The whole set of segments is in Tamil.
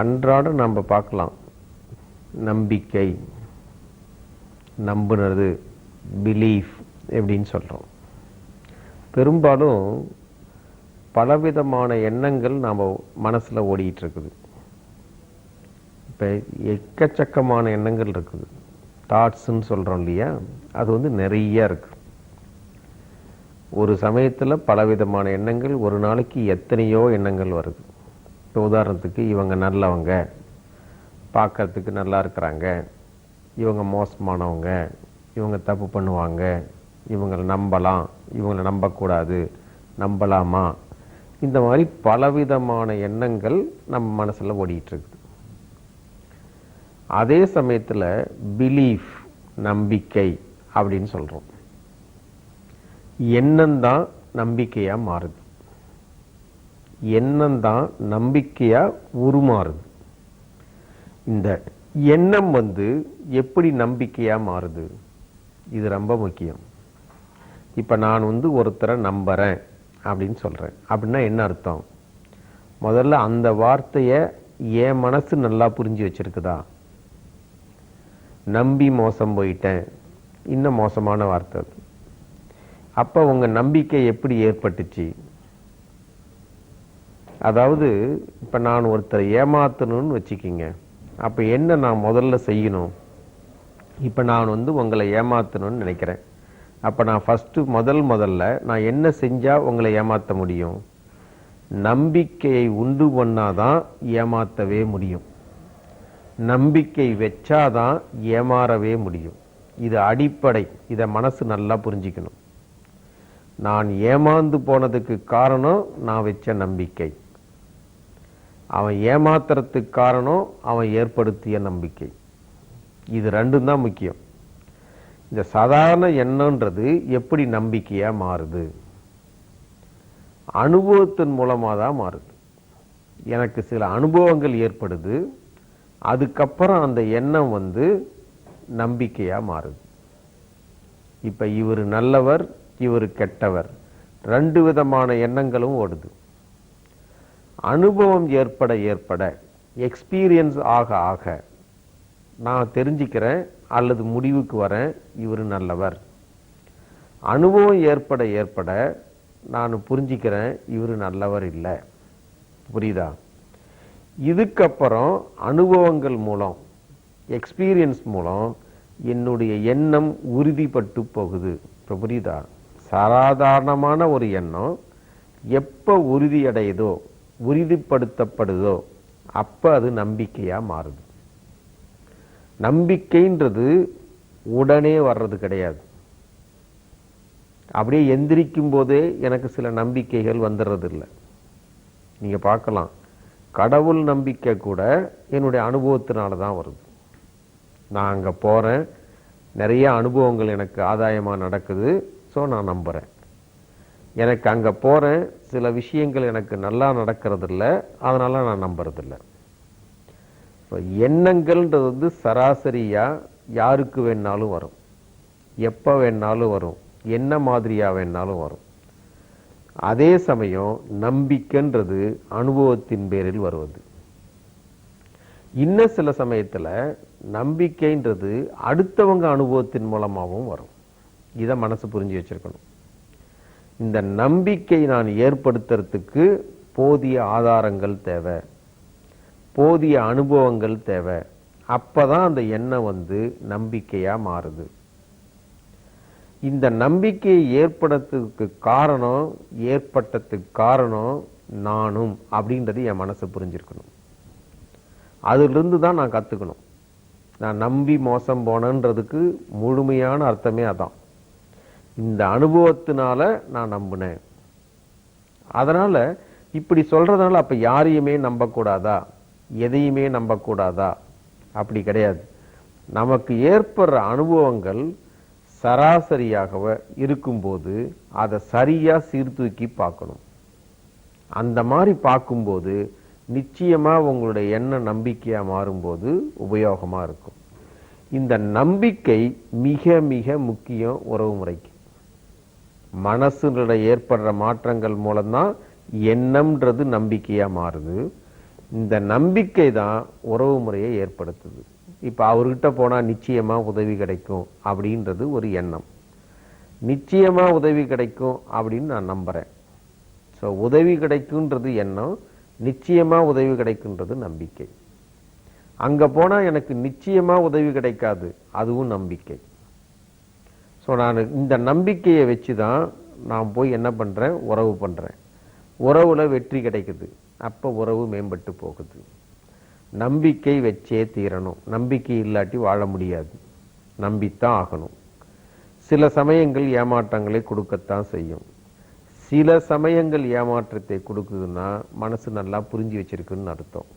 அன்றாடம் நம்ம பார்க்கலாம். நம்பிக்கை நம்புனது பிலீஃப் எப்படின்னு சொல்கிறோம் பெரும்பாலும் பலவிதமான எண்ணங்கள் நாம் மனசில் ஓடிட்டு இருக்குது இப்போ எக்கச்சக்கமான எண்ணங்கள் இருக்குது. தாட்ஸுன்னு சொல்கிறோம் இல்லையா? அது வந்து நிறைய இருக்குது ஒரு சமயத்தில் பலவிதமான எண்ணங்கள் ஒரு நாளைக்கு எத்தனையோ எண்ணங்கள் வருது. இப்போ உதாரணத்துக்கு இவங்க நல்லவங்க பார்க்கறதுக்கு நல்லா இருக்கிறாங்க இவங்க மோசமானவங்க இவங்க தப்பு பண்ணுவாங்க இவங்களை நம்பலாம் இவங்களை நம்பக்கூடாது நம்பலாமா? இந்த மாதிரி பலவிதமான எண்ணங்கள் நம்ம மனசில் ஓடிட்டு இருக்குது அதே சமயத்தில் பிலீஃப் நம்பிக்கை அப்படின்னு சொல்கிறோம் எண்ணம்தான் நம்பிக்கையாக மாறுது. எண்ணம்தான் நம்பிக்கையாக உருமாறுது. இந்த எண்ணம் வந்து எப்படி நம்பிக்கையாக மாறுது? இது ரொம்ப முக்கியம். இப்போ நான் வந்து ஒருத்தரை நம்புகிறேன் அப்படின்னு சொல்கிறேன் அப்படின்னா என்ன அர்த்தம்? முதல்ல அந்த வார்த்தையை என் மனசு நல்லா புரிஞ்சு வச்சிருக்குதா? நம்பி மோசம் போயிட்டேன். இன்னும் மோசமான வார்த்தை அது. அப்போ உங்கள் நம்பிக்கை எப்படி ஏற்பட்டுச்சு? அதாவது இப்போ நான் ஒருத்தரை ஏமாத்தணும்னு வச்சுக்கிங்க. அப்போ என்ன நான் முதல்ல செய்யணும்? இப்போ நான் வந்து உங்களை ஏமாத்தணும்னு நினைக்கிறேன். அப்போ நான் ஃபஸ்ட்டு முதல் முதல்ல நான் என்ன செஞ்சால் உங்களை ஏமாற்ற முடியும்? நம்பிக்கையை உண்டு பண்ணாதான் ஏமாற்றவே முடியும். நம்பிக்கை வச்சாதான் ஏமாறவே முடியும். இது அடிப்படை. இதை மனசு நல்லா புரிஞ்சுக்கணும். நான் ஏமாந்து போனதுக்கு காரணம் நான் வச்ச நம்பிக்கை. அவன் ஏமாத்துறதுக்கு காரணம் அவன் ஏற்படுத்திய நம்பிக்கை. இது ரெண்டும் தான் முக்கியம். இந்த சாதாரண எண்ணம்ன்றது எப்படி நம்பிக்கையாக மாறுது? அனுபவத்தின் மூலமாக தான் மாறுது. எனக்கு சில அனுபவங்கள் ஏற்படுது. அதுக்கப்புறம் அந்த எண்ணம் வந்து நம்பிக்கையாக மாறுது. இப்போ இவர் நல்லவர் இவர் கெட்டவர். ரெண்டு விதமான எண்ணங்களும் ஓடுது. அனுபவம் ஏற்பட ஏற்பட எக்ஸ்பீரியன்ஸ் ஆக ஆக நான் தெரிஞ்சுக்கிறேன் அல்லது முடிவுக்கு வரேன் இவர் நல்லவர். அனுபவம் ஏற்பட ஏற்பட நான் புரிஞ்சுக்கிறேன் இவர் நல்லவர் இல்லை. புரியுதா? இதுக்கப்புறம் அனுபவங்கள் மூலம் எக்ஸ்பீரியன்ஸ் மூலம் என்னுடைய எண்ணம் உறுதிப்பட்டு போகுது. இப்போ புரியுதா? சாதாரணமான ஒரு எண்ணம் எப்போ உறுதியடையுதோ உறுதிப்படுத்தப்படுதோ அப்போ அது நம்பிக்கையாக மாறுது. நம்பிக்கைன்றது உடனே வர்றது கிடையாது. அப்படியே எந்திரிக்கும் போதே எனக்கு சில நம்பிக்கைகள் வந்துடுறது இல்லை பார்க்கலாம். கடவுள் நம்பிக்கை கூட என்னுடைய அனுபவத்தினால தான் வருது. நான் அங்கே போகிறேன் நிறைய அனுபவங்கள் எனக்கு ஆதாயமாக நடக்குது. ஸோ நான் நம்புகிறேன் எனக்கு அங்கே போகிறேன் சில விஷயங்கள் எனக்கு நல்லா நடக்கிறது இல்லை அதனால் நான் நம்புறதில்லை. ஸோ எண்ணங்கள்ன்றது வந்து சராசரியாக யாருக்கு வேணாலும் வரும். எப்போ வேணாலும் வரும். என்ன மாதிரியாக வேணாலும் வரும். அதே சமயம் நம்பிக்கைன்றது அனுபவத்தின் பேரில் வருவது. இன்னும் சில சமயத்தில் நம்பிக்கைன்றது அடுத்தவங்க அனுபவத்தின் மூலமாகவும் வரும். இதை மனசு புரிஞ்சு வச்சிருக்கணும். இந்த நம்பிக்கை நான் ஏற்படுத்துறதுக்கு போதிய ஆதாரங்கள் தேவை. போதிய அனுபவங்கள் தேவை. அப்பதான் அந்த எண்ணம் வந்து நம்பிக்கையாக மாறுது. இந்த நம்பிக்கையை ஏற்படுறதுக்கு காரணம் ஏற்பட்டதுக்கு காரணம் நானும் அப்படின்றது என் மனசு புரிஞ்சிருக்கணும். அதிலிருந்து தான் நான் கற்றுக்கணும் நான் நம்பி மோசம் போனன்றதுக்கு முழுமையான அர்த்தமே அதான். இந்த அனுபவத்தினால நான் நம்பினேன். அதனால இப்படி சொல்றதுனால அப்போ யாரையுமே நம்பக்கூடாதா? எதையுமே நம்பக்கூடாதா? அப்படி கிடையாது. நமக்கு ஏற்படுற அனுபவங்கள் சராசரியாக இருக்கும்போது அதை சரியா சீர்தூக்கி பார்க்கணும். அந்த மாதிரி பார்க்கும்போது நிச்சயமா உங்களுடைய எண்ண நம்பிக்கையாக மாறும்போது உபயோகமா இருக்கும். இந்த நம்பிக்கை மிக மிக முக்கியம் உறவு முறைக்கு. மனசுல ஏற்படுற மாற்றங்கள் மூலம்தான் எண்ணம்ன்றது நம்பிக்கையா மாறுது. இந்த நம்பிக்கை தான் உறவு முறையை ஏற்படுத்துது. இப்போ அவர்கிட்ட போனால் நிச்சயமாக உதவி கிடைக்கும் அப்படின்றது ஒரு எண்ணம். நிச்சயமாக உதவி கிடைக்கும் அப்படின்னு நான் நம்புகிறேன் ஸோ உதவி கிடைக்குன்றது எண்ணம் நிச்சயமாக உதவி கிடைக்குன்றது நம்பிக்கை. அங்கே போனால் எனக்கு நிச்சயமாக உதவி கிடைக்காது அதுவும் நம்பிக்கை. ஸோ நான் இந்த நம்பிக்கையை வச்சு தான் நான் போய் என்ன பண்ணுறேன் உறவு பண்ணுறேன் உறவில் வெற்றி கிடைக்குது. அப்போ உறவு மேம்பட்டு போகுது. நம்பிக்கை வச்சே தீரணும். நம்பிக்கை இல்லாட்டி வாழ முடியாது. நம்பித்தான் ஆகணும். சில சமயங்கள் ஏமாற்றங்களை கொடுக்கத்தான் செய்யும். சில சமயங்கள் ஏமாற்றத்தை கொடுக்குதுன்னா மனசு நல்லா புரிஞ்சு வச்சிருக்குன்னு அர்த்தம்.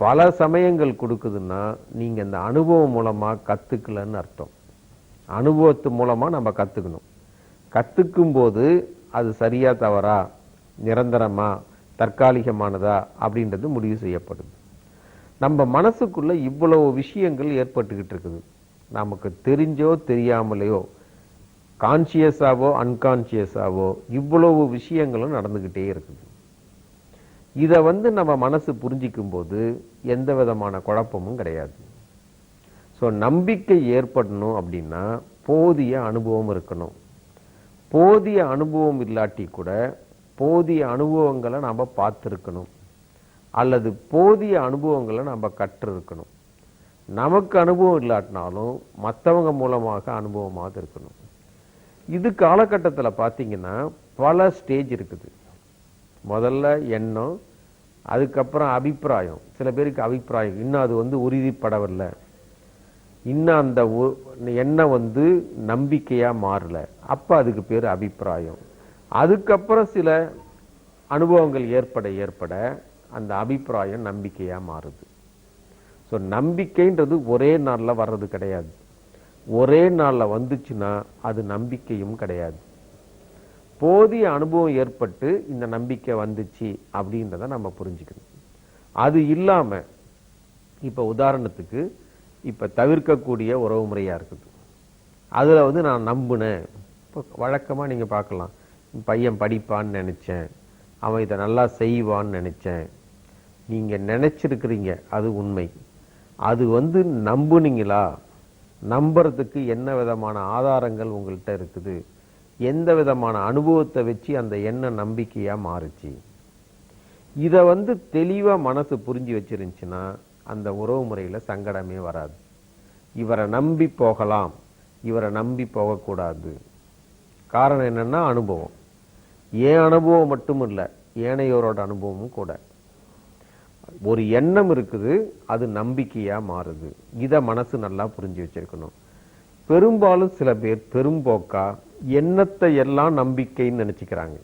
பல சமயங்கள் கொடுக்குதுன்னா நீங்கள் இந்த அனுபவம் மூலமாக கற்றுக்கலன்னு அர்த்தம். அனுபவத்து மூலமாக நம்ம கற்றுக்கணும் கற்றுக்கும் போது அது சரியா தவறா நிரந்தரமா தற்காலிகமானதா அப்படின்றது முடிவு செய்யப்படுது. நம்ம மனசுக்குள்ளே இவ்வளவு விஷயங்கள் ஏற்பட்டுக்கிட்டு இருக்குது. நமக்கு தெரிஞ்சோ தெரியாமலையோ கான்சியஸாவோ அன்கான்சியஸாவோ இவ்வளவு விஷயங்களும் நடந்துக்கிட்டே இருக்குது. இதை வந்து நம்ம மனசு புரிஞ்சிக்கும் போது எந்த விதமான குழப்பமும் கிடையாது. ஸோ நம்பிக்கை ஏற்படணும் அப்படின்னா போதிய அனுபவம் இருக்கணும். போதிய அனுபவம் இல்லாட்டி கூட போதிய அனுபவங்களை நாம் பார்த்துருக்கணும். அல்லது போதிய அனுபவங்களை நம்ம கற்றிருக்கணும். நமக்கு அனுபவம் இல்லாட்டினாலும் மற்றவங்க மூலமாக அனுபவமாக இருக்கணும். இது காலகட்டத்தில் பார்த்தீங்கன்னா பல ஸ்டேஜ் இருக்குது. முதல்ல எண்ணம் அதுக்கப்புறம் அபிப்பிராயம். சில பேருக்கு அபிப்பிராயம் இன்னும் அது வந்து உறுதிப்படவில்லை. இன்னும் அந்த எண்ணம் வந்து நம்பிக்கையாக மாறல. அப்போ அதுக்கு பேர் அபிப்பிராயம். அதுக்கப்புறம் சில அனுபவங்கள் ஏற்பட ஏற்பட அந்த அபிப்பிராயம் நம்பிக்கையாக மாறுது. ஸோ நம்பிக்கைன்றது ஒரே நாளில் வர்றது கிடையாது. ஒரே நாளில் வந்துச்சுன்னா அது நம்பிக்கையும் கிடையாது. போதிய அனுபவம் ஏற்பட்டு இந்த நம்பிக்கை வந்துச்சு அப்படின்றத நம்ம புரிஞ்சுக்கணும். அது இல்லாமல் இப்போ உதாரணத்துக்கு இப்போ தவிர்க்கக்கூடிய உறவு முறையாக இருக்குது. அதில் வந்து நான் நம்பினேன். இப்போ வழக்கமாக நீங்கள் பார்க்கலாம். பையன் படிப்பான்னு நினச்சேன். அவன் இதை நல்லா செய்வான்னு நினச்சேன். நீங்கள் நினச்சிருக்கிறீங்க அது உண்மை. அது வந்து நம்புனீங்களா? நம்புறதுக்கு என்ன விதமான ஆதாரங்கள் உங்கள்கிட்ட இருக்குது? எந்த விதமான அனுபவத்தை வச்சு அந்த எண்ண நம்பிக்கையாக மாறுச்சு? இதை வந்து தெளிவாக மனசு புரிஞ்சு வச்சிருந்துச்சுன்னா அந்த உறவு முறையில் சங்கடமே வராது. இவரை நம்பி போகலாம் இவரை நம்பி போகக்கூடாது. காரணம் என்னன்னா அனுபவம். ஏன் அனுபவம் மட்டும் இல்லை ஏனையோரோட அனுபவமும் கூட. ஒரு எண்ணம் இருக்குது அது நம்பிக்கையாக மாறுது. இதை மனசு நல்லா புரிஞ்சு வச்சிருக்கணும். பெரும்பாலும் சில பேர் பெரும்போக்கா எண்ணத்தை எல்லாம் நம்பிக்கைன்னு நினச்சிக்கிறாங்க.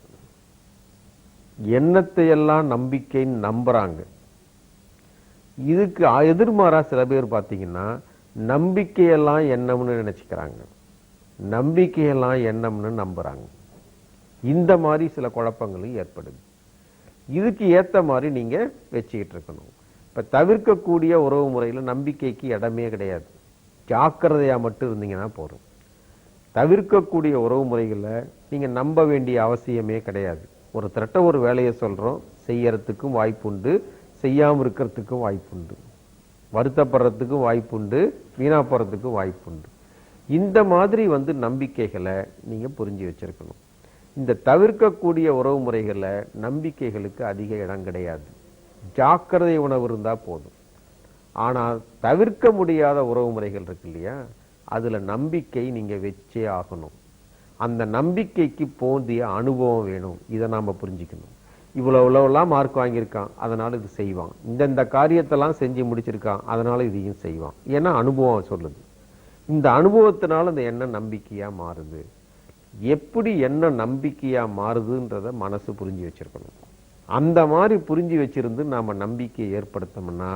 எண்ணத்தை எல்லாம் நம்பிக்கைன்னு நம்புறாங்க. இதுக்கு எதிர்மாறா சில பேர் பார்த்தீங்கன்னா நம்பிக்கையெல்லாம் எண்ணம்னு நினைச்சுக்கிறாங்க. நம்பிக்கையெல்லாம் எண்ணம்னு நம்புறாங்க. இந்த மாதிரி சில குழப்பங்களும் ஏற்படுது. இதுக்கு ஏத்த மாதிரி நீங்க வச்சுக்கிட்டு இருக்கணும். இப்ப தவிர்க்கக்கூடிய உறவு முறையில் நம்பிக்கைக்கு இடமே கிடையாது. ஜாக்கிரதையா மட்டும் இருந்தீங்கன்னா போதும். தவிர்க்கக்கூடிய உறவு முறைகளில் நீங்க நம்ப வேண்டிய அவசியமே கிடையாது. ஒரு திரட்ட ஒரு வேலையை சொல்றோம் செய்யறதுக்கும் வாய்ப்பு உண்டு செய்யாமல் இருக்கிறதுக்கும் வாய்ப்புண்டு. வருத்தப்படுறதுக்கும் வாய்ப்புண்டு. வீணாக போகிறதுக்கும் வாய்ப்புண்டு. இந்த மாதிரி வந்து நம்பிக்கைகளை நீங்கள் புரிஞ்சு வச்சிருக்கணும். இந்த தவிர்க்கக்கூடிய உறவு முறைகளை நம்பிக்கைகளுக்கு அதிக இடம் கிடையாது. ஜாக்கிரதை உணவு இருந்தால் போதும். ஆனால் தவிர்க்க முடியாத உறவு முறைகள் இருக்கு இல்லையா? அதில் நம்பிக்கை நீங்கள் வச்சே ஆகணும். அந்த நம்பிக்கைக்கு போதிய அனுபவம் வேணும். இதை நாம் புரிஞ்சுக்கணும். இவ்வளோ இவ்வளோலாம் மார்க் வாங்கியிருக்கான். அதனால் இது செய்வான். இந்தந்த காரியத்தெல்லாம் செஞ்சு முடிச்சிருக்கான். அதனால் இதையும் செய்வான். ஏன்னா அனுபவம் சொல்லுது. இந்த அனுபவத்தினால இந்த எண்ணம் நம்பிக்கையாக மாறுது. எப்படி என்ன நம்பிக்கையாக மாறுதுன்றத மனசு புரிஞ்சு வச்சிருக்கணும். அந்த மாதிரி புரிஞ்சு வச்சிருந்து நாம நம்பிக்கையை ஏற்படுத்தோம்னா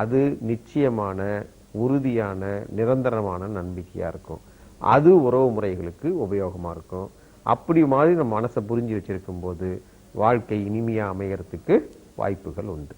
அது நிச்சயமான உறுதியான நிரந்தரமான நம்பிக்கையாக இருக்கும். அது உறவு முறைகளுக்கு உபயோகமாக இருக்கும். அப்படி மாதிரி நம்ம மனசை புரிஞ்சு வச்சிருக்கும் போது வாழ்க்கை இனிமையா அமையறதுக்கு வாய்ப்புகள் உண்டு.